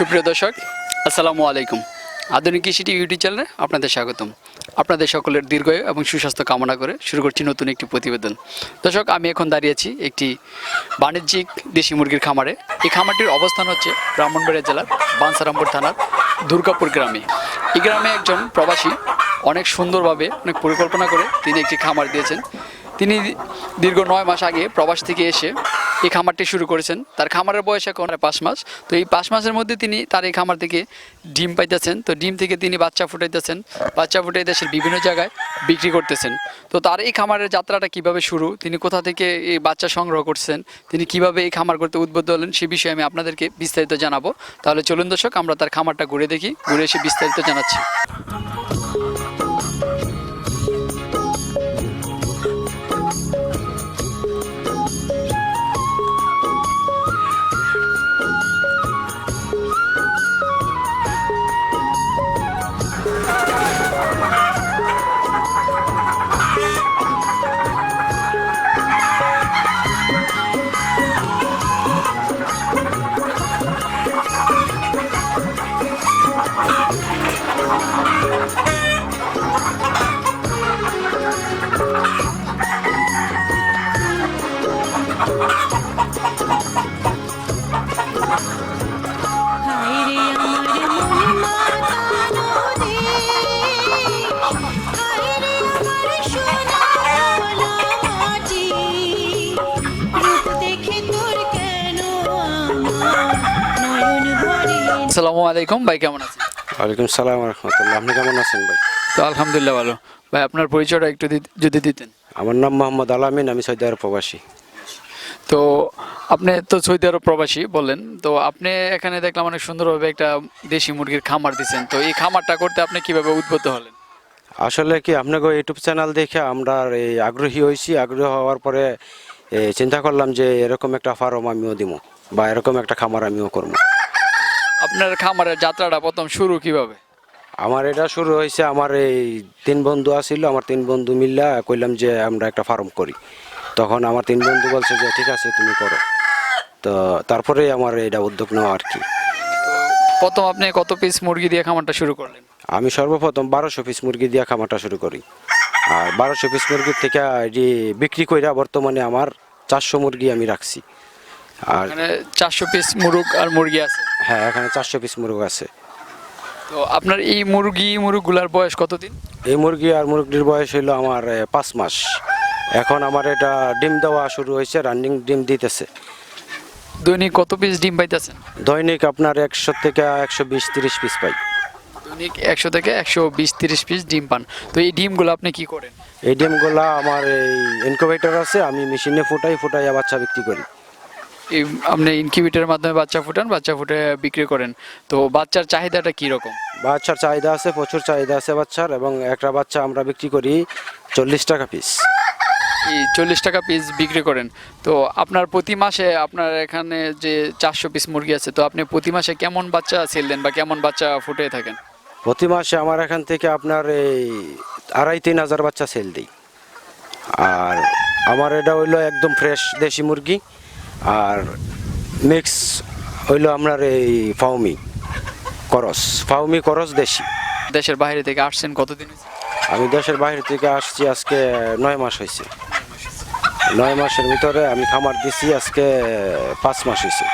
সুপ্রিয় দর্শক, আসসালামু আলাইকুম। আধুনিক কৃষিটি ইউটিউব চ্যানেলে আপনাদের স্বাগতম। আপনাদের সকলের দীর্ঘায়ু এবং সুস্বাস্থ্য কামনা করে শুরু করছি নতুন একটি প্রতিবেদন। দর্শক, আমি এখন দাঁড়িয়েছি একটি বাণিজ্যিক দেশি মুরগির খামারে। এই খামারটির অবস্থান হচ্ছে ব্রাহ্মণবাড়িয়া জেলার বানসারামপুর থানার দুর্গাপুর গ্রামে। এই গ্রামে একজন প্রবাসী অনেক সুন্দরভাবে অনেক পরিকল্পনা করে তিনি একটি খামার দিয়েছেন। তিনি দীর্ঘ নয় মাস আগে প্রবাস থেকে এসে এই খামারটি শুরু করেছেন। তার খামারের বয়স এখন পাঁচ মাস। তো এই পাঁচ মাসের মধ্যে তিনি তার এই খামার থেকে ডিম পাইতেছেন। তো ডিম থেকে তিনি বাচ্চা ফুটাইতেছেন। বাচ্চা ফুটাই দেশের বিভিন্ন জায়গায় বিক্রি করতেছেন। তো তার এই খামারের যাত্রাটা কীভাবে শুরু? তিনি কোথা থেকে এই বাচ্চা সংগ্রহ করছেন? তিনি কীভাবে এই খামার করতে উদ্বুদ্ধ হলেন? সে বিষয়ে আমি আপনাদেরকে বিস্তারিত জানাব। তাহলে চলুন দর্শক, আমরা তার খামারটা ঘুরে দেখি। ঘুরে এসে বিস্তারিত জানাচ্ছি। আলাইকুম ভাই কেমন আছেন? ওয়ালাইকুম সালাম রহমতুল্লাহ আপনি কেমন আছেন ভাই? তো আলহামদুলিল্লাহ ভালো। ভাই আপনার পরিচয়টা একটু যদি দিতেন। আমার নাম মোহাম্মদ আলামিন আমি সৌদি আরব প্রবাসী। তো আপনি তো সৌদি আরব প্রবাসী বললেন তো আপনি এখানে দেখলাম অনেক সুন্দরভাবে একটা দেশি মুরগির খামার দিচ্ছেন তো এই খামারটা করতে আপনি কীভাবে উদ্বুদ্ধ হলেন? আসলে কি আপনাকে ইউটিউব চ্যানেল দেখে আমরা এই আগ্রহী হয়েছি। আগ্রহ হওয়ার পরে চিন্তা করলাম যে এরকম একটা ফার্ম আমিও দিব বা এরকম একটা খামার আমিও করব আপনার খামারের যাত্রাটা প্রথম শুরু কীভাবে? আমার এটা শুরু হয়েছে আমার এই তিন বন্ধু আছিল আমার তিন বন্ধু মিল্লা কইলাম যে আমরা একটা ফার্ম করি। তখন আমার তিন বন্ধু বলছে যে ঠিক আছে তুমি করো। তো তারপরে আমার এটা উদ্যোগ নেওয়া আর কি। প্রথম আপনি কত পিস মুরগি দিয়ে খামারটা শুরু করলেন? আমি সর্বপ্রথম বারোশো পিস মুরগি দিয়ে খামারটা শুরু করি। আর বারোশো পিস মুরগির থেকে এটি বিক্রি কইরা বর্তমানে আমার চারশো মুরগি আমি রাখছি। আর এখানে চারশো পিস মুরগ আর মুরগি আছে। হ্যাঁ এখানে চারশো পিস মুরগ আছে। তো আপনার এই মুরগি মুরগগুলার বয়স কতদিন? এই মুরগি আর মুরগির বয়স হইল আমার পাঁচ মাস। এখন আমার এটা ডিম দেওয়া শুরু হয়েছে রানিং ডিম দিতেছে। দৈনিক কত পিস ডিম পাইতেছেন? দৈনিক আপনার একশো থেকে একশো বিশ তিরিশ পিস পাই। দৈনিক একশো থেকে একশো বিশ তিরিশ পিস ডিম পান। তো এই ডিমগুলো আপনি কি করেন? এই ডিমগুলা আমার এই ইনকুবেটর আছে আমি মেশিনে ফুটাই ফুটাইয়া বাচ্চা বিক্রি করি। এই আপনি ইনকিউবেটরের মাধ্যমে বাচ্চা ফুটান বাচ্চা ফুটে বিক্রি করেন। তো বাচ্চার চাহিদাটা কি রকম বাচ্চার চাহিদা আছে প্রচুর চাহিদা আছে বাচ্চার এবং একটা বাচ্চা আমরা বিক্রি করি চল্লিশ টাকা পিস এই চল্লিশ টাকা পিস বিক্রি করেন। তো আপনার প্রতি মাসে আপনার এখানে যে চারশো পিস মুরগি আছে তো আপনি প্রতি মাসে কেমন বাচ্চা সেল দেন বা কেমন বাচ্চা ফুটে থাকেন? প্রতি মাসে আমার এখান থেকে আপনার এই আড়াই তিন হাজার বাচ্চা সেল দিই। আর আমার এটা হইল একদম ফ্রেশ দেশি মুরগি। আর মিক্স হইল আপনার এই ফাউমি করস। ফাউমি করস দেশি। দেশের বাইরে থেকে আসছেন কতদিন? আমি দেশের বাইরে থেকে আসছি আজকে নয় মাস হয়েছে নয় মাসের ভিতরে আমি খামার দিছি আজকে পাঁচ মাস হয়েছে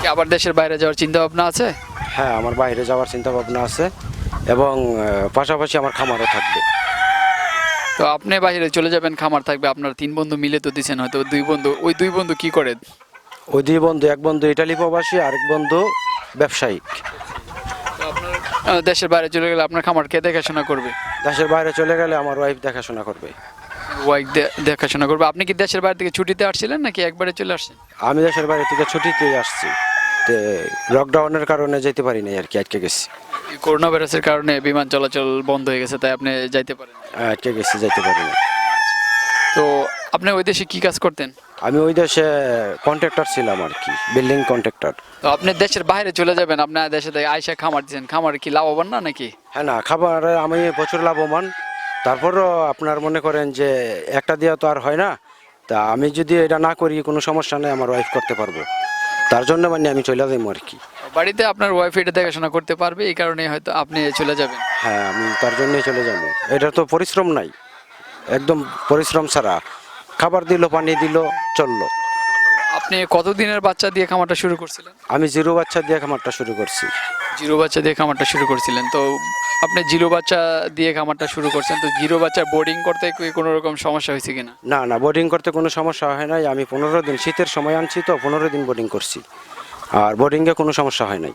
কি আবার দেশের বাইরে যাওয়ার চিন্তা ভাবনা আছে? হ্যাঁ আমার বাইরে যাওয়ার চিন্তা ভাবনা আছে এবং পাশাপাশি আমার খামারও থাকবে। তো আপনি বাইরে চলে যাবেন খামার থাকবে আপনার তিন বন্ধু মিলে তো দিচ্ছেন হয়তো দুই বন্ধু ওই দুই বন্ধু কি করে? ওই দুই বন্ধু এক বন্ধু ইটালি প্রবাসী আরেক বন্ধু ব্যবসায়িক দেশের বাইরে চলে গেলে আপনার খামার কে দেখাশোনা করবে? দেশের বাইরে চলে গেলে আমার ওয়াইফ দেখাশোনা করবে। ওয়াইফ দেখাশোনা করবে। আপনি কি দেশের বাইরে থেকে ছুটিতে আসছিলেন নাকি একবারে চলে আসছেন? আমি দেশের বাইরে থেকে ছুটিতে আসছি। তে লকডাউনের কারণে যেতে পারি নাই আর কি আটকে গেছি। করোনা ভাইরাসের কারণে বিমান চলাচল বন্ধ হয়ে গেছে তাই আপনি যাইতে পারেন। আটকে গেছি যেতে পারি না। তো আপনি ওই দেশে কি কাজ করতেন? আমি ওই দেশে কন্ট্রাক্টর ছিলাম আর কি বিল্ডিং কন্ট্রাক্টর তো আপনি দেশের বাইরে চলে যাবেন আপনার দেশে থেকে আইসা খামার দিচ্ছেন খামার কি লাভবান না নাকি? হ্যাঁ না খাবার আমি প্রচুর লাভবান। তারপরও আপনার মনে করেন যে একটা দিয়ে তো আর হয় না। তা আমি যদি এটা না করি কোনো সমস্যা নেই আমার ওয়াইফ করতে পারব। তার জন্য মানে আমি চলে যাই আর কি। বাড়িতে আপনার ওয়াইফ এটা দেখাশোনা করতে পারবে এই কারণে হয়তো আপনি চলে যাবেন। হ্যাঁ আমি তার জন্যই চলে যাব। এটা তো পরিশ্রম নাই। একদম পরিশ্রম ছাড়া। খাবার দিল পানি দিল চলল। আপনি কতদিনের বাচ্চা দিয়ে খামারটা শুরু করছিলেন? আমি জিরো বাচ্চা দিয়ে খামারটা শুরু করছি। জিরো বাচ্চা দিয়ে খামারটা শুরু করছিলেন তো আপনি জিরো বাচ্চা দিয়ে খামারটা শুরু করছেন তো জিরো বাচ্চা বোর্ডিং করতে কোনো রকম সমস্যা হয়েছে কিনা? না না বোর্ডিং করতে কোনো সমস্যা হয় নাই। আমি পনেরো দিন শীতের সময় আনছি তো পনেরো দিন বোর্ডিং করছি। আর বোর্ডিংয়ে কোনো সমস্যা হয় নাই।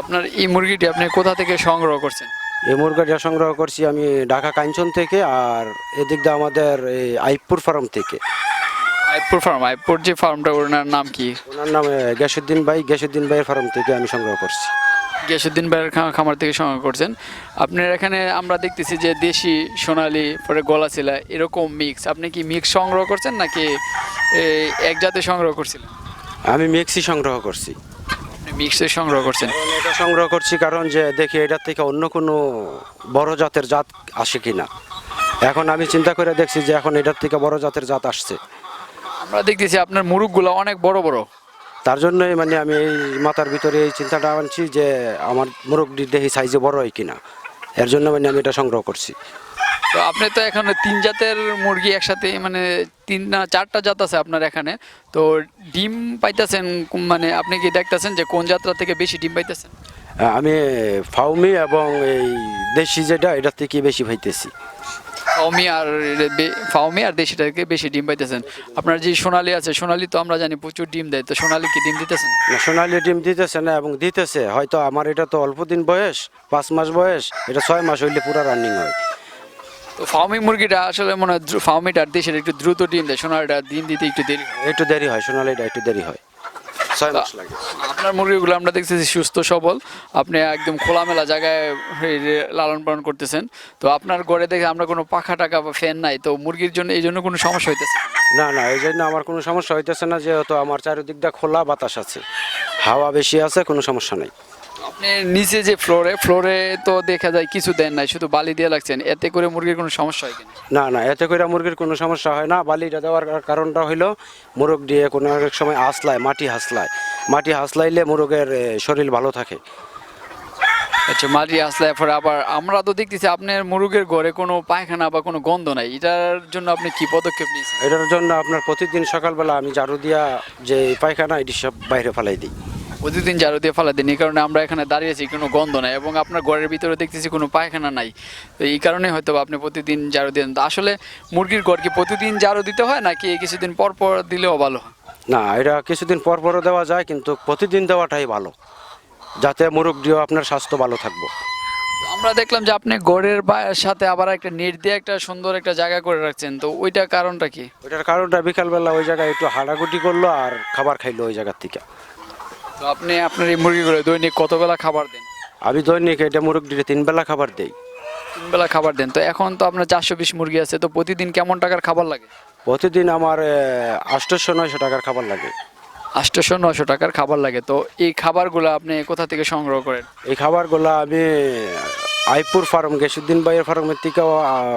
আপনার এই মুরগিটি আপনি কোথা থেকে সংগ্রহ করছেন? এই মুরগাটা সংগ্রহ করছি আমি ঢাকা কাঞ্চন থেকে আর এদিক দিয়ে আমাদের এই আইপুর ফার্ম থেকে। আইপুর ফার্ম আইপুর যে ফার্মটা ওনার নাম কি? ওনার নাম গ্যাসুদ্দিন ভাই। গ্যাসুদ্দিন ভাইয়ের ফার্ম থেকে আমি সংগ্রহ করছি। গিয়াসুদ্দিন ভাইয়ের খামার থেকে সংগ্রহ করছেন। আপনার এখানে আমরা দেখতেছি যে দেশি সোনালি পরে গলা গলাচিলা এরকম মিক্স আপনি কি মিক্স সংগ্রহ করছেন নাকি এক জাতে সংগ্রহ করছিলেন? আমি মিক্সি সংগ্রহ করছি। মিক্সে সংগ্রহ করছেন? এটা সংগ্রহ করছি কারণ যে দেখি এটার থেকে অন্য কোনো বড় জাতের জাত আসে কি না এখন আমি চিন্তা করে দেখছি যে এখন এটার থেকে বড় জাতের জাত আসছে। আমরা দেখতেছি আপনার মুরুগগুলো অনেক বড় বড়। তার জন্যই মানে আমি এই মাথার ভিতরে এই চিন্তাটা আনছি যে আমার মুরগটি দেখি সাইজে বড় হয় কিনা। এর জন্য মানে আমি এটা সংগ্রহ করছি। তো আপনি তো এখানে তিন জাতের মুরগি একসাথে মানে তিন না চারটা জাত আছে আপনার এখানে। তো ডিম পাইতেছেন মানে আপনি কি দেখতেছেন যে কোন যাত্রা থেকে বেশি ডিম পাইতেছেন? আমি ফাউমি এবং এই দেশি যেটা এটার থেকে বেশি পাইতেছি। ফাউমি আর ফাউমি আর দেশিটা থেকে বেশি ডিম পাইতেছেন। আপনার যে সোনালি আছে সোনালি তো আমরা জানি প্রচুর ডিম দেয় তো সোনালি কি ডিম দিতেছেন? না, সোনালি ডিম দিতেছে না এবং দিতেছে। হয়তো আমার এটা তো অল্প দিন বয়স পাঁচ মাস বয়স এটা ছয় মাস হইলে পুরো রানিং হয়। তো ফাউমি মুরগিটা আসলে মনে হয় ফাউমিটা দেশের একটু দ্রুত ডিম দেয় সোনালিটা ডিম দিতে একটু দেরি। একটু দেরি হয় সোনালিটা একটু দেরি হয়। ছয় মাস লাগে। আপনার মুরগিগুলো আমরা দেখতেছি সুস্থ সবল। আপনি একদম খোলামেলা জায়গায় লালন পালন করতেছেন। তো আপনার ঘরে দেখে আমরা কোনো পাখা টাকা বা ফ্যান নাই তো মুরগির জন্য এই জন্য কোনো সমস্যা হইতেছে? না। না না এই জন্য আমার কোনো সমস্যা হইতেছে না যেহেতু আমার চারিদিকটা খোলা বাতাস আছে। হাওয়া বেশি আছে কোনো সমস্যা নেই। আপনি নিচে যে ফ্লোরে ফ্লোরে তো দেখা যায় কিছু দেন নাই শুধু বালি দিয়ে লাগছেন। এতে করে মুরগির কোনো সমস্যা হয় কিনা? না না এতে করে মুরগির কোনো সমস্যা হয় না। বালিটা দেওয়ার কারণটা হইল মুরগ দিয়ে কোনো এক সময় হাসলায় মাটি হাসলায়। মাটি হাসলাইলে মুরগের এ, শরীর ভালো থাকে। আচ্ছা মাটি আসলে পরে আবার আমরা তো দেখতেছি আপনার মুরগের ঘরে কোনো পায়খানা বা কোনো গন্ধ নাই। এটার জন্য আপনি কি পদক্ষেপ নিয়েছেন? এটার জন্য আপনার প্রতিদিন সকালবেলা আমি ঝাড়ু দিয়া যে পায়খানা এটি সব বাইরে ফেলাই দিই। প্রতিদিন ঝাড়ু দিয়ে ফেলা দিন এই কারণে আমরা এখানে দাঁড়িয়েছি কোনো গন্ধ নাই এবং আপনার ঘরের ভিতরে দেখতেছি কোনো পায়খানা নাই। তো এই কারণে হয়তো আপনি প্রতিদিন ঝাড়ু দিয়ে আসলে মুরগির ঘর কি প্রতিদিন ঝাড়ু দিতে হয় নাকি কিছুদিন পর পর দিলেও ভালো না এটা কিছুদিন পর পরও দেওয়া যায় কিন্তু প্রতিদিন দেওয়াটাই ভালো। যাতে মুরগটিও আপনার স্বাস্থ্য ভালো থাকব। আমরা দেখলাম যে আপনি বা- সাথে আবার একটা নেট দিয়ে একটা সুন্দর একটা জায়গা করে রাখছেন। তো ওইটা কারণটা কি? ওইটার কারণটা বিকালবেলা ওই জায়গায় একটু হাঁটাগুটি করল আর খাবার খাইলো ওই জায়গার থেকে। তো আপনি আপনার এই মুরগিগুলো দৈনিক কত বেলা খাবার দেন? আমি দৈনিক এটা মুরগটিকে তিন বেলা খাবার দেই। তিন বেলা খাবার দেন। তো এখন তো আপনার চারশো বিশ মুরগি আছে তো প্রতিদিন কেমন টাকার খাবার লাগে? প্রতিদিন আমার আটশোশো নয়শো টাকার খাবার লাগে। আটশোশো নয়শো টাকার খাবার লাগে। তো এই খাবারগুলো আপনি কোথা থেকে সংগ্রহ করেন? এই খাবারগুলো আমি আইপুর ফার্ম গেসুদ্দিন ভাইয়ের ফার্মের থেকেও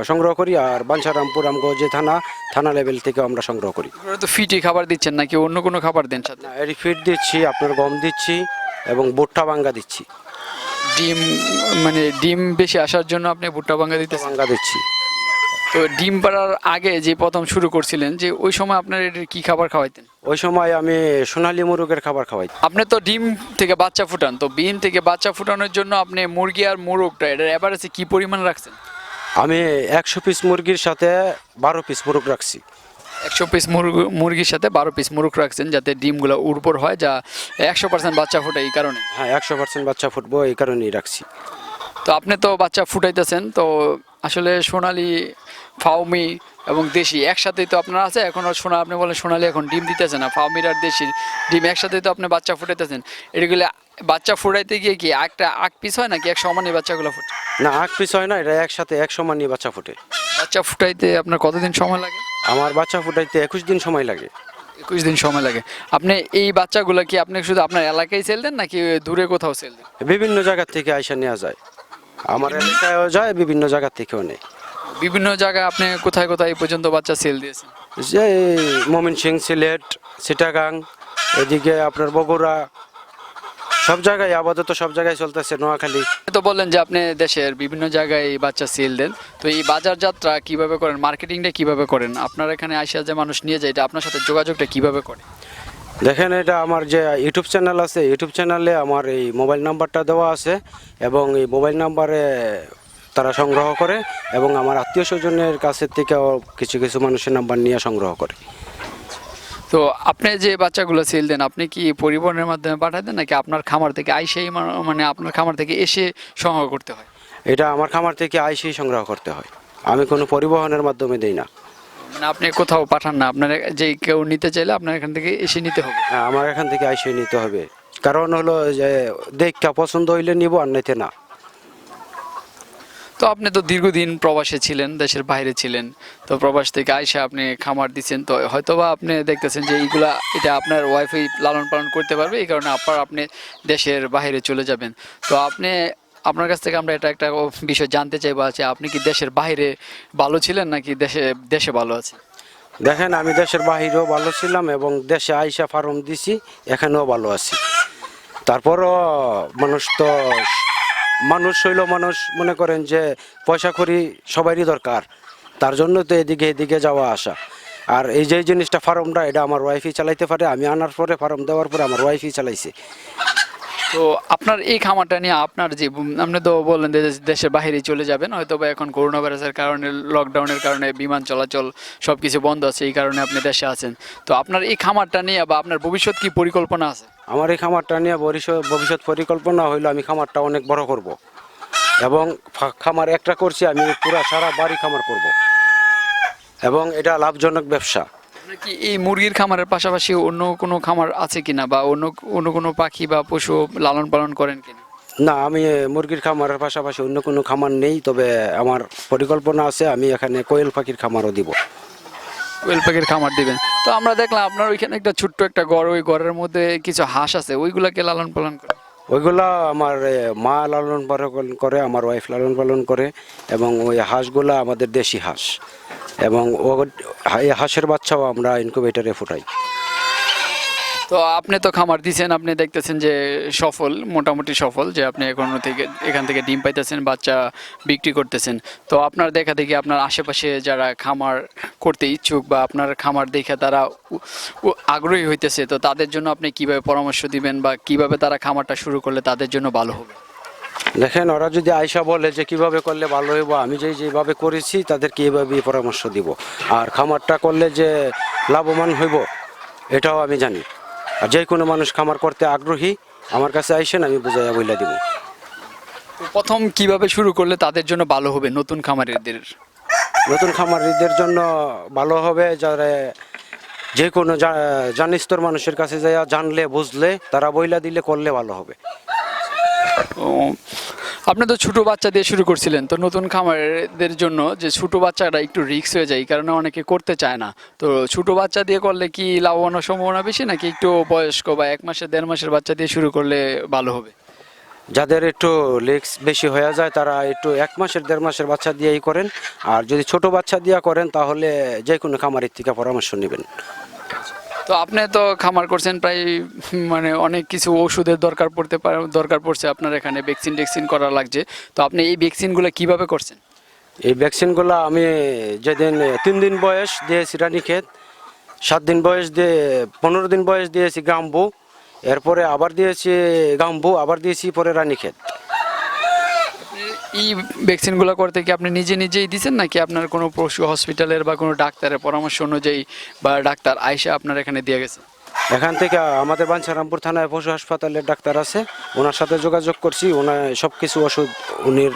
সংগ্রহ করি আর বাঞ্ছারামপুর আমগঞ্জে থানা থানা লেভেল থেকে আমরা সংগ্রহ করি। তো ফিটি খাবার দিচ্ছেন নাকি? অন্য কোনো খাবার দেন সাথে? এর ফিট দিচ্ছি আপনার গম দিচ্ছি এবং ভুট্টা বাঙ্গা দিচ্ছি। ডিম মানে ডিম বেশি আসার জন্য আপনি ভুট্টা ভাঙ্গা দিতে বাঙ্গা দিচ্ছি। তো ডিম পাড়ার আগে যে প্রথম শুরু করছিলেন যে ওই সময় আপনার এটার কি খাবার খাওয়াইতেন? ওই সময় আমি সোনালি মুরগের খাবার খাওয়াই আপনি তো ডিম থেকে বাচ্চা ফুটান তো ডিম থেকে বাচ্চা ফুটানোর জন্য আপনি মুরগি আর মুরগটা এটার অ্যাভারেজে কি পরিমাণ রাখছেন? আমি একশো পিস মুরগির সাথে বারো পিস মুরগ রাখছি। একশো পিস মুরগ মুরগির সাথে বারো পিস মুরগ রাখছেন যাতে ডিমগুলো উর্বর হয় যা একশো পার্সেন্ট বাচ্চা ফুটায় এই কারণে। হ্যাঁ একশো পার্সেন্ট বাচ্চা ফুটবো এই কারণেই রাখছি। তো আপনি তো বাচ্চা ফুটাইতেছেন তো আসলে সোনালি ফাউমি এবং দেশি একসাথেই তো আপনার আছে। এখন সোনা আপনি বলেন সোনালি এখন ডিম দিতেছে না ফাউমির আর দেশির ডিম একসাথেই তো আপনি বাচ্চা ফুটাইতেছেন। এগুলো বাচ্চা ফুটাইতে গিয়ে কি একটা আগ পিস হয় নাকি এক সমানই বাচ্চাগুলো ফুটে? না আট পিস হয় না এটা একসাথে এক সমানই বাচ্চা ফুটে। বাচ্চা ফুটাইতে আপনার কতদিন সময় লাগে? আমার বাচ্চা ফুটাইতে একুশ দিন সময় লাগে। একুশ দিন সময় লাগে। আপনি এই বাচ্চাগুলো কি আপনি শুধু আপনার এলাকায় সেল দেন নাকি দূরে কোথাও সেল দেন? বিভিন্ন জায়গা থেকে আইসা নেওয়া যায়। আমার এলাকায়ও যায় বিভিন্ন জায়গা থেকেও নেই বিভিন্ন জায়গায় আপনি কোথায় কোথায় এই পর্যন্ত বাচ্চা সেল দিয়েছেন? যে মমিন সিং সিলেট সিটাগাং এদিকে আপনার বগুড়া সব জায়গায় আপাতত সব জায়গায় চলতেছে নোয়াখালী। তো বললেন যে আপনি দেশের বিভিন্ন জায়গায় বাচ্চা সেল দেন। তো এই বাজার যাত্রা কীভাবে করেন? মার্কেটিংটা কীভাবে করেন? আপনার এখানে আইসা যে মানুষ নিয়ে যায় এটা আপনার সাথে যোগাযোগটা কীভাবে করে? দেখেন এটা আমার যে ইউটিউব চ্যানেল আছে ইউটিউব চ্যানেলে আমার এই মোবাইল নাম্বারটা দেওয়া আছে এবং এই মোবাইল নাম্বারে তারা সংগ্রহ করে এবং আমার আত্মীয় স্বজনের কাছের থেকেও কিছু কিছু মানুষের নাম্বার নিয়ে সংগ্রহ করে। তো আপনি যে বাচ্চাগুলো সেল দেন আপনি কি পরিবহনের মাধ্যমে পাঠায় দেন নাকি আপনার খামার থেকে আইসেই মানে আপনার খামার থেকে এসে সংগ্রহ করতে হয়? এটা আমার খামার থেকে আইসেই সংগ্রহ করতে হয়। আমি কোনো পরিবহনের মাধ্যমে দেই না। মানে আপনি কোথাও পাঠান না আপনার যে কেউ নিতে চাইলে আপনার এখান থেকে এসে নিতে হবে। হ্যাঁ, আমার এখান থেকে আইসে নিতে হবে। কারণ হলো যে দেখা পছন্দ হইলে নিব আর নাইতে না। তো আপনি তো দীর্ঘদিন প্রবাসে ছিলেন দেশের বাইরে ছিলেন তো প্রবাস থেকে আইসা আপনি খামার দিচ্ছেন তো হয়তোবা আপনি দেখতেছেন যে এইগুলা এটা আপনার ওয়াইফাই লালন পালন করতে পারবে এই কারণে আপনার আপনি দেশের বাইরে চলে যাবেন। তো আপনি আপনার কাছ থেকে আমরা এটা একটা বিষয় জানতে চাইব আছে আপনি কি দেশের বাইরে ভালো ছিলেন নাকি দেশে দেশে ভালো আছে দেখেন, আমি দেশের বাহিরেও ভালো ছিলাম এবং দেশে আইসা ফার্ম দিছি, এখানেও ভালো আছি। তারপরও মানুষ তো মানুষ হইল মানুষ, মনে করেন যে পয়সা করি সবারই দরকার। তার জন্য তো এদিকে এদিকে যাওয়া আসা। আর এই যে জিনিসটা ফার্মটা, এটা আমার ওয়াইফই চালাইতে পারে, আমি আনার পরে ফার্ম দেওয়ার পরে আমার ওয়াইফই চালাইছে। তো আপনার এই খামারটা নিয়ে আপনার যে আপনি তো বললেন দেশের বাইরে চলে যাবেন হয়তো বা এখন করোনা ভাইরাসের কারণে লকডাউনের কারণে, বিমান চলাচল সব কিছু বন্ধ আছে, এই কারণে আপনি দেশে আছেন। তো আপনার এই খামারটা নিয়ে বা আপনার ভবিষ্যৎ কি পরিকল্পনা আছে? আমার এই খামারটা নিয়ে ভবিষ্যৎ ভবিষ্যৎ পরিকল্পনা হইল আমি খামারটা অনেক বড় করব। এবং খামার একটা করছি, আমি পুরা সারা বাড়ি খামার করব। এবং এটা লাভজনক ব্যবসা। আপনার কি এই মুরগির খামারের পাশাপাশি অন্য কোনো খামার আছে কিনা বা অন্য অন্য কোনো পাখি বা পশু লালন পালন করেন কিনা? না আমি মুরগির খামারের পাশাপাশি অন্য কোনো খামার নেই তবে আমার পরিকল্পনা আছে আমি এখানে কোয়েল পাখির খামারও দিব। কোয়েল পাখির খামার দিবেন। তো আমরা দেখলাম আপনার ওইখানে একটা ছোট্ট একটা ঘর ওই ঘরের মধ্যে কিছু হাঁস আছে ওইগুলাকে লালন পালন করে। ওইগুলা আমার মা লালন পালন করে আমার ওয়াইফ লালন পালন করে এবং ওই হাঁসগুলা আমাদের দেশি হাঁস। এবং হাঁসের বাচ্চাও আমরা ইনকুবেটারে ফুটাই। তো আপনি তো খামার দিছেন, আপনি দেখতেছেন যে সফল, মোটামুটি সফল, যে আপনি এখন থেকে, এখান থেকে ডিম পাইতেছেন, বাচ্চা বিক্রি করতেছেন। তো আপনার দেখা দেখি আপনার আশেপাশে যারা খামার করতে ইচ্ছুক বা আপনার খামার দেখে তারা আগ্রহী হইতেছে, তো তাদের জন্য আপনি কীভাবে পরামর্শ দিবেন বা কীভাবে তারা খামারটা শুরু করলে তাদের জন্য ভালো হবে? দেখেন ওরা যদি আয়সা বলে যে কীভাবে করলে ভালো হইব আমি যে যেভাবে করেছি তাদেরকে এইভাবেই পরামর্শ দিব। আর খামারটা করলে যে লাভবান হইব এটাও আমি জানি। আর যে কোনো মানুষ খামার করতে আগ্রহী আমার কাছে আইসেন আমি বুঝাইয়া বইলা দিব। প্রথম কীভাবে শুরু করলে তাদের জন্য ভালো হবে নতুন খামারিদের? নতুন খামারিদের জন্য ভালো হবে যারা যে কোনো জানিস্তর মানুষের কাছে যাইয়া জানলে বুঝলে তারা বইলা দিলে করলে ভালো হবে। আপনি তো ছোট বাচ্চা দিয়ে শুরু করছিলেন, তো নতুন খামারদের জন্য যে ছোট বাচ্চাটা একটু রিস্ক হয়ে যায়, এই কারণে অনেকে করতে চায় না। তো ছোট বাচ্চা দিয়ে করলে কি লাভবান হওয়ার সম্ভাবনা বেশি, নাকি একটু বয়স্ক বা এক মাসের, দেড় মাসের বাচ্চা দিয়ে শুরু করলে ভালো হবে? যাদের একটু লেগস বেশি হয়ে যায়, তারা একটু এক মাসের, দেড় মাসের বাচ্চা দিয়েই করেন। আর যদি ছোট বাচ্চা দিয়া করেন, তাহলে যে কোনো খামারের থেকে পরামর্শ নেবেন। তো আপনি তো খামার করছেন প্রায় মানে অনেক কিছু ওষুধের দরকার পড়তে পারে, দরকার পড়ছে আপনার এখানে ভ্যাকসিন টেক্সিন করা লাগছে। তো আপনি এই ভ্যাকসিনগুলো কীভাবে করছেন? এই ভ্যাকসিনগুলো আমি যেদিন, তিন দিন বয়স দিয়েছি রানীক্ষেত সাত দিন বয়স দিয়ে, পনেরো দিন বয়স দিয়েছি গাম্বু, এরপরে আবার দিয়েছি গাম্বু, আবার দিয়েছি পরে রানীক্ষেত এই ভ্যাকসিনগুলো করতে কি আপনি নিজে নিজেই দিচ্ছেন নাকি আপনার কোনো পশু হসপিটালের বা কোনো ডাক্তারের পরামর্শ অনুযায়ী বা ডাক্তার আয়সা আপনার এখানে দিয়ে গেছে? এখান থেকে আমাদের বাঞ্ছারামপুর থানায় পশু হাসপাতালের ডাক্তার আছে। ওনার সাথে যোগাযোগ করছি ওনার সব কিছু ওষুধ উনির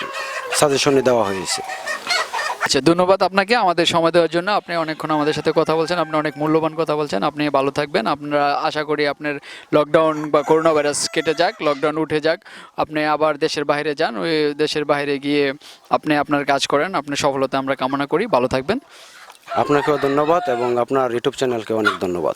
সাজেশনে দেওয়া হয়েছে। আচ্ছা ধন্যবাদ আপনাকে আমাদের সময় দেওয়ার জন্য। আপনি অনেকক্ষণ আমাদের সাথে কথা বলছেন, আপনি অনেক মূল্যবান কথা বলছেন। আপনি ভালো থাকবেন। আপনারা আশা করি আপনার লকডাউন বা করোনা ভাইরাস কেটে যাক লকডাউন উঠে যাক। আপনি আবার দেশের বাইরে যান, ওই দেশের বাইরে গিয়ে আপনি আপনার কাজ করেন, আপনার সফলতা আমরা কামনা করি। ভালো থাকবেন। আপনাকেও ধন্যবাদ এবং আপনার ইউটিউব চ্যানেলকে অনেক ধন্যবাদ।